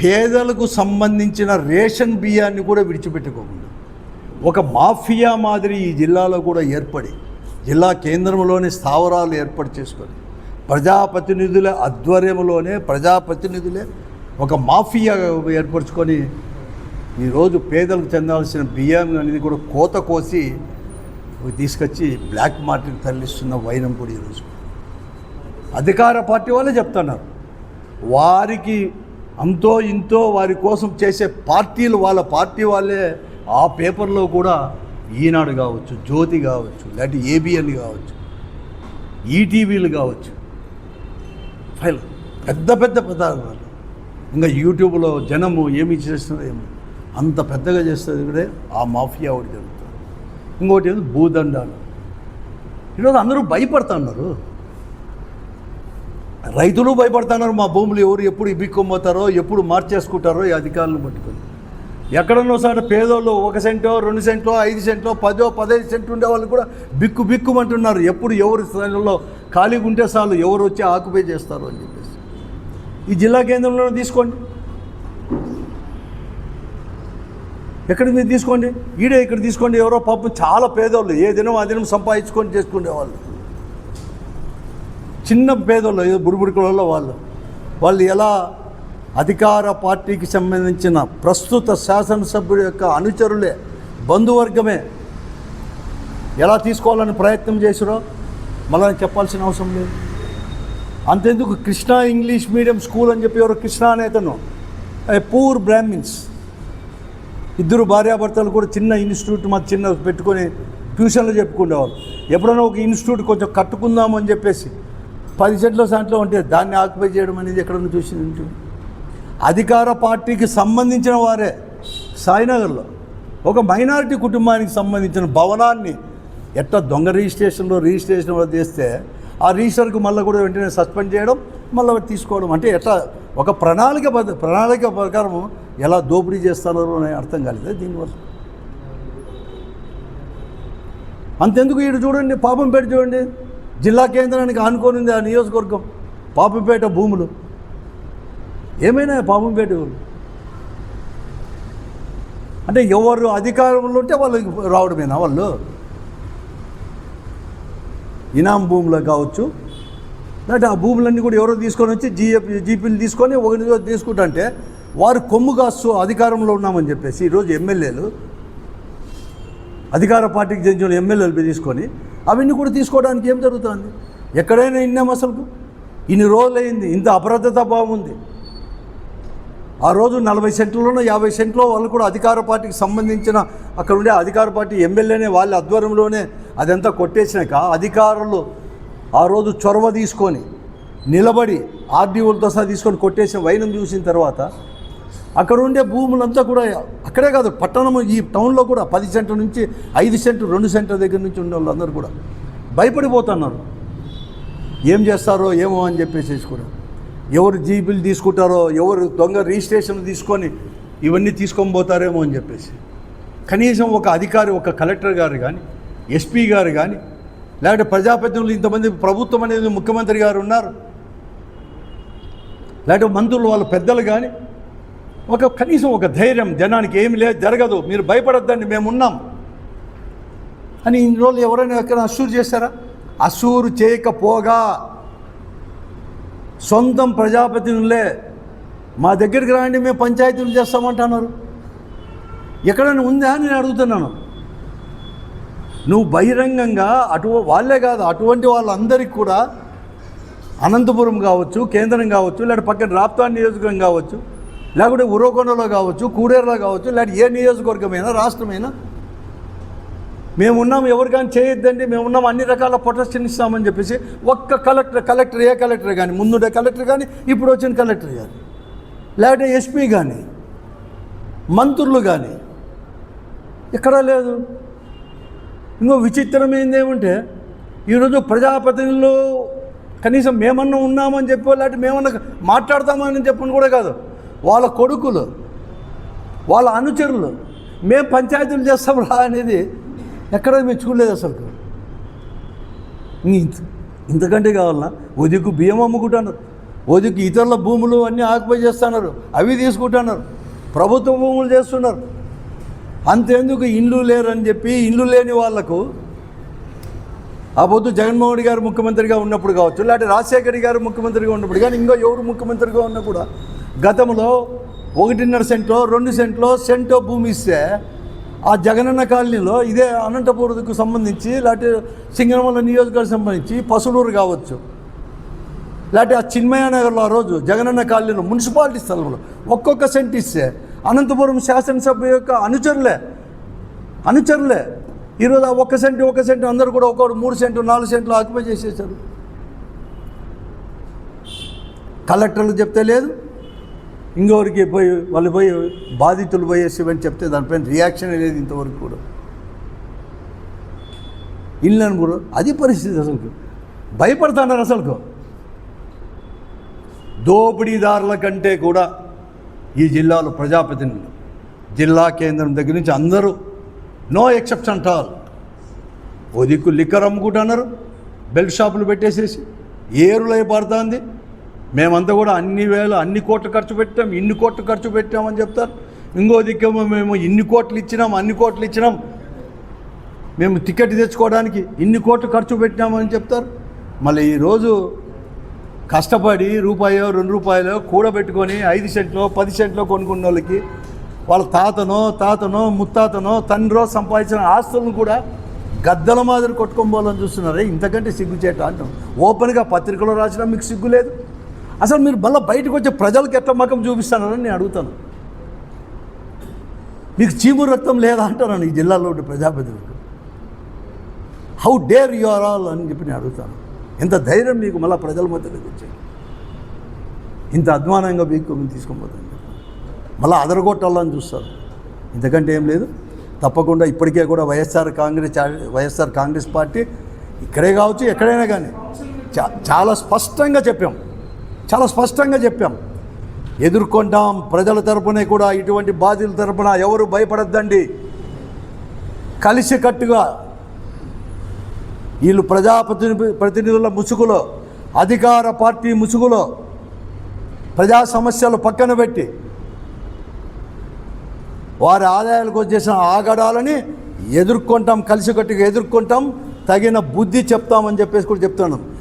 పేదలకు సంబంధించిన రేషన్ బియ్యాన్ని కూడా విడిచిపెట్టుకోకుండా ఒక మాఫియా మాదిరి ఈ జిల్లాలో కూడా ఏర్పడి జిల్లా కేంద్రంలోని స్థావరాలు ఏర్పాటు చేసుకొని ప్రజాప్రతినిధుల ఆధ్వర్యంలోనే ప్రజాప్రతినిధులే ఒక మాఫియా ఏర్పరచుకొని ఈరోజు పేదలకు చెందాల్సిన బియ్యం అనేది కూడా కోత కోసి తీసుకొచ్చి బ్లాక్ మార్కెట్ తరలిస్తున్న వైనం కూడా ఈరోజు అధికార పార్టీ వాళ్ళే చెప్తున్నారు. వారికి అంతో ఇంతో వారి కోసం చేసే పార్టీలు వాళ్ళ పార్టీ వాళ్ళే ఆ పేపర్లో కూడా ఈనాడు కావచ్చు జ్యోతి కావచ్చు లేకపోతే ఏబిఎన్ కావచ్చు ఈటీవీలు కావచ్చు. ఫైల్ పెద్ద పెద్ద పదార్థాలు ఇంకా యూట్యూబ్లో జనము ఏమి చేస్తున్నారు ఏమి. అంత పెద్దగా చేస్తుంది కూడా ఆ మాఫియా ఒకటి జరుగుతుంది. ఇంకోటి ఏదో భూదండాలు. ఈరోజు అందరూ భయపడుతున్నారు రైతులు భయపడుతున్నారు. మా భూములు ఎవరు ఎప్పుడు ఇబ్బిక్కొమ్మతారో ఎప్పుడు మార్చేసుకుంటారో ఈ అధికారులను పట్టుకొని. ఎక్కడన్నో సార్ పేదోళ్ళు ఒక సెంటో రెండు సెంట్లో ఐదు సెంట్లో పదో పదహైదు సెంట్లు ఉండే వాళ్ళు కూడా బిక్కు బిక్కుమంటున్నారు. ఎప్పుడు ఎవరి స్థానంలో ఖాళీగా ఉంటే చాలు ఎవరు వచ్చి ఆక్యుపై చేస్తారు అని చెప్పేసి. ఈ జిల్లా కేంద్రంలో తీసుకోండి. ఎక్కడ మీరు తీసుకోండి? ఈడే ఇక్కడ తీసుకోండి. ఎవరో పాపం చాలా పేదోళ్ళు. ఏ దినం ఆ దినం సంపాదించుకొని చేసుకునేవాళ్ళు. చిన్న పేదోళ్ళు ఏదో బుడిబుడికలలో వాళ్ళు. వాళ్ళు ఎలా అధికార పార్టీకి సంబంధించిన ప్రస్తుత శాసనసభ్యుడు యొక్క అనుచరులే బంధువర్గమే ఎలా తీసుకోవాలని ప్రయత్నం చేసిరో మళ్ళీ చెప్పాల్సిన అవసరం లేదు. అంతెందుకు కృష్ణా ఇంగ్లీష్ మీడియం స్కూల్ అని చెప్పి ఎవరు కృష్ణా అనేతను పూర్ బ్రాహ్మిన్స్. ఇద్దరు భార్యాభర్తలు కూడా చిన్న ఇన్స్టిట్యూట్ మా చిన్న పెట్టుకొని ట్యూషన్లు చెప్పుకునేవాళ్ళు. ఎప్పుడైనా ఒక ఇన్స్టిట్యూట్ కొంచెం కట్టుకుందాము అని చెప్పేసి పది చెట్ల దాంట్లో ఉంటే దాన్ని ఆక్యుపై చేయడం అనేది ఎక్కడన్నా చూసింది అధికార పార్టీకి సంబంధించిన వారే సాయినగర్లో. ఒక మైనారిటీ కుటుంబానికి సంబంధించిన భవనాన్ని ఎట్లా దొంగ రిజిస్ట్రేషన్లో రిజిస్ట్రేషన్ చేస్తే ఆ రిజిస్టర్కు మళ్ళీ కూడా వెంటనే సస్పెండ్ చేయడం మళ్ళీ తీసుకోవడం అంటే ఎట్లా ఒక ప్రణాళిక ప్రణాళిక ప్రకారం ఎలా దోపిడీ చేస్తారో అని అర్థం కాలేదు దీనివల్ల? అంతెందుకు వీడు చూడండి పాపం పెట్టి చూడండి. జిల్లా కేంద్రానికి ఆనుకోనింది ఆ నియోజకవర్గం పాపంపేట భూములు. ఏమైనా పాపంపేట అంటే ఎవరు అధికారంలో ఉంటే వాళ్ళకి రావడమేనా వాళ్ళు? ఇనాం భూములకు కావచ్చు. లేకపోతే ఆ భూములన్నీ కూడా ఎవరో తీసుకొని వచ్చి జీఎఫ్ జీపీలు తీసుకొని ఒకరి తీసుకుంటా వారు కొమ్ము కాస్తూ అధికారంలో ఉన్నామని చెప్పేసి ఈరోజు ఎమ్మెల్యేలు అధికార పార్టీకి చెందిన ఎమ్మెల్యేలు తీసుకొని అవన్నీ కూడా తీసుకోవడానికి ఏం జరుగుతుంది? ఎక్కడైనా ఇన్నాం అసలు? ఇన్ని రోజులైంది ఇంత అప్రదత భావం ఉంది. ఆ రోజు నలభై సెంట్లలోనో యాభై సెంట్లో వాళ్ళు కూడా అధికార పార్టీకి సంబంధించిన అక్కడ ఉండే అధికార పార్టీ ఎమ్మెల్యేనే వాళ్ళ ఆధ్వర్యంలోనే అదంతా కొట్టేసినాక అధికారులు ఆ రోజు చొరవ తీసుకొని నిలబడి ఆర్డీఓలతో సహా తీసుకొని కొట్టేసిన వైనం చూసిన తర్వాత అక్కడ ఉండే భూములంతా కూడా అక్కడే కాదు పట్టణము ఈ టౌన్లో కూడా పది సెంటర్ నుంచి ఐదు సెంట్లు రెండు సెంట్ల దగ్గర నుంచి ఉండే వాళ్ళందరూ కూడా భయపడిపోతున్నారు. ఏం చేస్తారో ఏమో అని చెప్పేసి కూడా. ఎవరు జీబీలు తీసుకుంటారో ఎవరు దొంగ రిజిస్ట్రేషన్ తీసుకొని ఇవన్నీ తీసుకొని పోతారేమో అని చెప్పేసి. కనీసం ఒక అధికారి ఒక కలెక్టర్ గారు కానీ ఎస్పీ గారు కానీ లేకపోతే ప్రజాప్రతినిధులు ఇంతమంది ప్రభుత్వం అనేది ముఖ్యమంత్రి గారు ఉన్నారు. లేకపోతే మంత్రులు వాళ్ళ పెద్దలు కానీ ఒక కనీసం ఒక ధైర్యం జనానికి ఏమి లేదు జరగదు. మీరు భయపడొద్దండి మేము ఉన్నాం అని ఇన్ని రోజులు ఎవరైనా ఎక్కడ అసూరు చేశారా? అసూరు చేయకపోగా. సొంతం ప్రజాప్రతినిధులే. మా దగ్గరికి రాండి మేము పంచాయతీలు చేస్తామంటున్నారు. ఎక్కడైనా ఉందా అని నేను అడుగుతున్నాను. నువ్వు బహిరంగంగా అటు వాళ్ళే కాదు అటువంటి వాళ్ళందరికీ కూడా అనంతపురం కావచ్చు కేంద్రం కావచ్చు లేకపోతే పక్కన రాప్తా నియోజకవర్గం కావచ్చు లేకపోతే ఉరవకొండలో కావచ్చు కూడేరులో కావచ్చు లేకపోతే ఏ నియోజకవర్గమైనా రాష్ట్రమైనా. మేము ఉన్నాం ఎవరికైనా చేయొద్దండి మేము ఉన్నాం అన్ని రకాల ప్రొటెక్షన్ ఇస్తామని చెప్పేసి ఒక్క కలెక్టర్ కలెక్టర్ ఏ కలెక్టర్ కానీ ముందుండే కలెక్టర్ కానీ ఇప్పుడు వచ్చిన కలెక్టర్ కానీ లేకపోతే ఎస్పీ కానీ మంత్రులు కానీ ఎక్కడా లేదు. ఇంకో విచిత్రమైంది ఏమంటే ఈరోజు ప్రజాప్రతినిధులు కనీసం మేమన్నా ఉన్నామని చెప్పి లేకపోతే మేమన్నా మాట్లాడతామని చెప్పని కూడా కాదు. వాళ్ళ కొడుకులు వాళ్ళ అనుచరులు మేము పంచాయతీలు చేస్తాం రా అనేది ఎక్కడ మేము చూడలేదు అసలు ఇంతకంటే కావాలన్నా ఉదికు బియ్యం అమ్ముకుంటున్నారు. ఒదికి ఇతరుల భూములు అన్నీ ఆక్యుపై చేస్తున్నారు. అవి తీసుకుంటున్నారు. ప్రభుత్వ భూములు చేస్తున్నారు. అంతేందుకు ఇండ్లు లేరని చెప్పి ఇండ్లు లేని వాళ్ళకు ఆ పొద్దు జగన్మోహన్ రెడ్డి గారు ముఖ్యమంత్రిగా ఉన్నప్పుడు కావచ్చు లేకపోతే రాజశేఖర్ గారు ముఖ్యమంత్రిగా ఉన్నప్పుడు కానీ ఇంకో ఎవరు ముఖ్యమంత్రిగా ఉన్నా కూడా గతంలో ఒకటిన్నర సెంట్లో రెండు సెంట్లో సెంటో భూమి ఇస్తే ఆ జగనన్న కాలనీలో ఇదే అనంతపురంకు సంబంధించి లేకపోతే సింగనమల్ల నియోజకవర్గం సంబంధించి పసులూరు కావచ్చు. లేకపోతే ఆ చిన్మయ నగర్లో ఆ రోజు జగనన్న కాలనీలో మున్సిపాలిటీ స్థలంలో ఒక్కొక్క సెంట్ ఇస్తే అనంతపురం శాసనసభ యొక్క అనుచరులే అనుచరులే. ఈరోజు ఆ ఒక్క సెంటు ఒక సెంటు అందరూ కూడా ఒక్కొక్కడు మూడు సెంటు నాలుగు సెంట్లు ఆక్యుపై చేసేసారు కలెక్టర్లు చెప్తే లేదు ఇంకొకరికి పోయి వాళ్ళు పోయి బాధితులు పోయేసి చెప్తే దానిపైన రియాక్షన్ లేదు ఇంతవరకు కూడా. ఇల్లు కూడా అది పరిస్థితి అసలు. భయపడుతున్నారు అసలుకు. దోపిడీదారుల కంటే కూడా ఈ జిల్లాలో ప్రజాప్రతినిధులు జిల్లా కేంద్రం దగ్గర నుంచి అందరూ నో ఎక్సెప్షన్ అంటారు ఓ దిక్కు లిక్కర్ అమ్ముకుంటున్నారు బెల్ట్ షాపులు పెట్టేసేసి ఏరులై పడుతుంది మేమంతా కూడా అన్ని వేల అన్ని కోట్లు ఖర్చు పెట్టాం ఇన్ని కోట్లు ఖర్చు పెట్టామని చెప్తారు. ఇంకో దిక్కేమో మేము ఇన్ని కోట్లు ఇచ్చినాం అన్ని కోట్లు ఇచ్చినాం. మేము టికెట్ తెచ్చుకోవడానికి ఇన్ని కోట్లు ఖర్చు పెట్టినామని చెప్తారు. మళ్ళీ ఈరోజు కష్టపడి రూపాయో రెండు రూపాయలు కూడబెట్టుకొని ఐదు సెంట్లో పది సెంట్లో కొనుక్కున్న వాళ్ళకి వాళ్ళ తాతనో తాతనో ముత్తాతనో తండ్రో సంపాదించిన ఆస్తులను కూడా గద్దల మాదిరి కొట్టుకోబోలని చూస్తున్నారే. ఇంతకంటే సిగ్గుచేట అంటాం. ఓపెన్గా పత్రికలో రాసినా మీకు సిగ్గు లేదు. అసలు మీరు మళ్ళీ బయటకు వచ్చే ప్రజలకు ఎట్లా మకం చూపిస్తానని నేను అడుగుతాను. మీకు చీము రక్తం లేదా అంటాను ఈ జిల్లాలో ప్రజాప్రతినిధులు how dare you are all అని చెప్పి నేను అడుగుతాను. ఎంత ధైర్యం మీకు మళ్ళీ ప్రజల మధ్యలోకి వచ్చాయి. ఇంత అధ్వానంగా మీకు తీసుకొని పోతాను. మళ్ళీ అదరగొట్టాలని చూస్తారు. ఇంతకంటే ఏం లేదు. తప్పకుండా ఇప్పటికే కూడా వైఎస్ఆర్ కాంగ్రెస్ చా- వైఎస్ఆర్ కాంగ్రెస్ పార్టీ ఇక్కడే కావచ్చు ఎక్కడైనా కానీ. చాలా స్పష్టంగా చెప్పాం. చాలా స్పష్టంగా చెప్పాం. ఎదుర్కొంటాం. ప్రజల తరపునే కూడా ఇటువంటి బాధ్యుల తరపున ఎవరు భయపడద్దండి. కలిసికట్టుగా వీళ్ళు ప్రజాప్రతినిధి ప్రతినిధుల ముసుగులో అధికార పార్టీ ముసుగులో ప్రజా సమస్యలు పక్కన పెట్టి వారి ఆదాయాలకు వచ్చేసిన ఆగడాలని ఎదుర్కొంటాం కలిసికట్టుగా ఎదుర్కొంటాం. తగిన బుద్ధి చెప్తామని చెప్పేసి కూడా చెప్తున్నాం